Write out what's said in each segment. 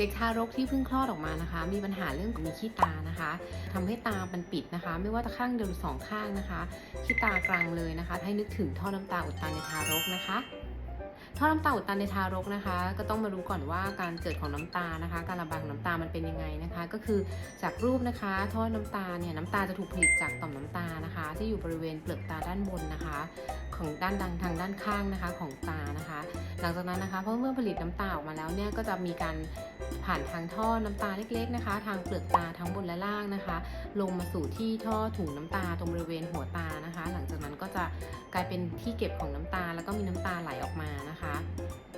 เด็กทารกที่เพิ่งคลอดออกมานะคะ มีปัญหาเรื่องมีขี้ตานะคะทำให้ตามันปิดนะคะ ไม่ว่าจะข้างเดียวหรือสองข้างนะคะขี้ตากลางเลยนะคะ ให้นึกถึงท่อน้ำตาอุดตันในทารกนะคะท่อน้ำตาอุดตันในทารกนะคะ ก็ต้องมารู้ก่อนว่าการเกิดของน้ำตานะคะ การระบายของน้ำตามันเป็นยังไงนะคะ ก็คือจากรูปนะคะ ท่อน้ำตาเนี่ยน้ำตาจะถูกผลิตจากต่อมน้ำตานะคะ ที่อยู่บริเวณเปลือกตาด้านบนนะคะ ของด้านดังทางด้านข้างนะคะของตานะคะ หลังจากนั้นนะคะเพราะเมื่อผลิตน้ำตาออกมาแล้วเนี่ยก็จะมีการ ผ่านทางท่อน้ำตาเล็กๆนะคะ ทางเปลือกตาทั้งบนและล่างนะคะ ลงมาสู่ที่ท่อถุงน้ำตาตรงบริเวณหัวตานะคะ หลังจากนั้นก็จะกลายเป็นที่เก็บของน้ำตาแล้วก็มีน้ำตาไหลออกมานะคะ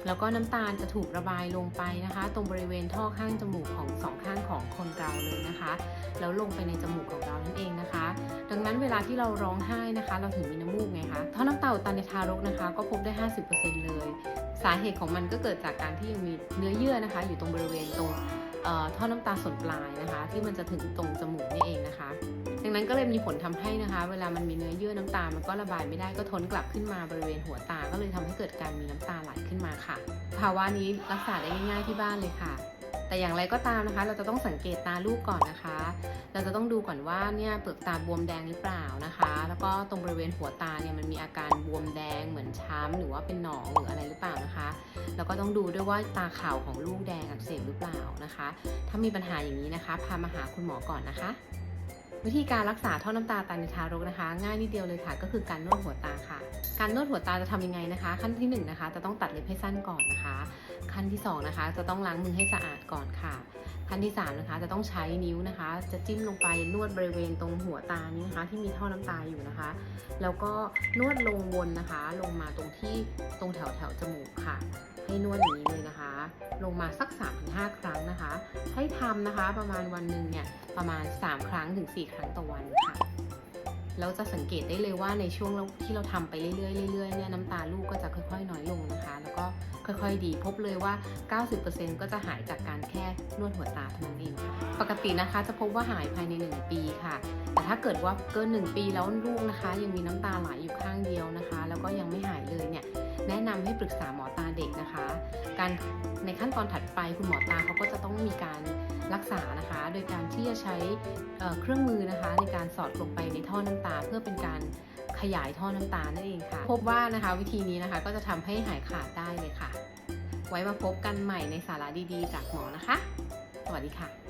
แล้วก็น้ำตาลจะถูกระบายลงไปนะคะ ตรงบริเวณท่อข้างจมูกของสองข้างของคนเราเลยนะคะ แล้วลงไปในจมูกของเรานั่นเองนะคะ ดังนั้นเวลาที่เราร้องไห้นะคะ เราถึงมีน้ำมูกไงคะท่อน้ำตาอุดตันในทารกนะคะ ก็พบได้ 50%เลย สาเหตุของมันก็เกิดจากการที่ยังมีเนื้อเยื่อนะคะ อยู่ตรงบริเวณตรง ท่อน้ำตาส่วนปลายนะคะ ที่มันจะถึงตรงจมูกนี่เองนะคะ ดังนั้นก็เลยมีผลทำให้นะคะ เวลามันมีเนื้อเยื่อน้ำตา มันก็ระบายไม่ได้ก็ทนกลับขึ้นมาบริเวณหัวตา ก็เลยทำให้เกิดการมีน้ำตาไหลขึ้นมาค่ะ ภาวะนี้รักษาได้ง่ายๆที่บ้านเลยค่ะ แต่อย่างไรก็ตามนะคะ เราจะต้องสังเกตตาลูกก่อนนะคะ เราจะต้องดูก่อนว่าเนี่ยเปลือกตาบวมแดงหรือเปล่านะคะ แล้วก็ตรงบริเวณหัวตาเนี่ยมันมีอาการบวมแดงเหมือนช้ำหรือว่าเป็นหนองหรืออะไรหรือเปล่านะคะ แล้วก็ต้องดูด้วยว่าตาขาวของลูกแดงอักเสบหรือเปล่านะคะ ถ้ามีปัญหาอย่างนี้นะคะ พามาหาคุณหมอก่อนนะคะ วิธีการรักษาท่อน้ำตาตันในทารกนะคะ ง่ายนิดเดียวเลยค่ะก็คือการนวดหัวตาค่ะ การนวดหัวตาจะทำยังไงนะคะ ขั้นที่หนึ่งนะคะจะต้องตัดเล็บให้สั้นก่อนนะคะ ขั้นที่สองนะคะจะต้องล้างมือให้สะอาดก่อนค่ะ ขั้นที่สามนะคะจะต้องใช้นิ้วนะคะ จะจิ้มลงไปนวดบริเวณตรงหัวตานี้นะคะ ที่มีท่อน้ำตาอยู่นะคะ แล้วก็นวดลงวนนะคะ ลงมาตรงที่ตรงแถวแถวจมูกค่ะ ให้นวดอย่างนี้เลยนะคะ ลงมาสัก 3-5 ครั้งนะคะ ให้ทำนะคะประมาณวันหนึ่งเนี่ยประมาณ 3 ครั้งถึง 4 ครั้งต่อวันค่ะแล้วจะสังเกตได้เลยว่าในช่วงที่เราทำไปเรื่อยๆเรื่อยๆเนี่ยน้ำตาลูกก็จะค่อยๆ น้อยลงนะคะ แล้วก็ค่อยๆดีพบเลยว่า 90%ก็จะหายจากการแค่นวดหัวตาเท่านั้นเองปกตินะคะจะพบว่าหายภายใน 1 ปีค่ะ แต่ถ้าเกิดว่าเกิน 1 ปีแล้วลูกนะคะ ยังมีน้ำตาไหลอยู่ข้างเดียวนะคะ แล้วก็ยังไม่หายเลยเนี่ย แนะนำให้ปรึกษาหมอตาเด็กนะคะ การในขั้นตอนถัดไปคุณหมอตาเขาก็จะต้องมีการรักษานะคะ โดยการที่จะใช้เครื่องมือนะคะ ในการสอดลงไปในท่อน้ำตา เพื่อเป็นการขยายท่อน้ำตานั่นเองค่ะ พบว่านะคะวิธีนี้นะคะก็จะทำให้หายขาดได้เลยค่ะ ไว้มาพบกันใหม่ในสาระดีๆ จากหมอนะคะ สวัสดีค่ะ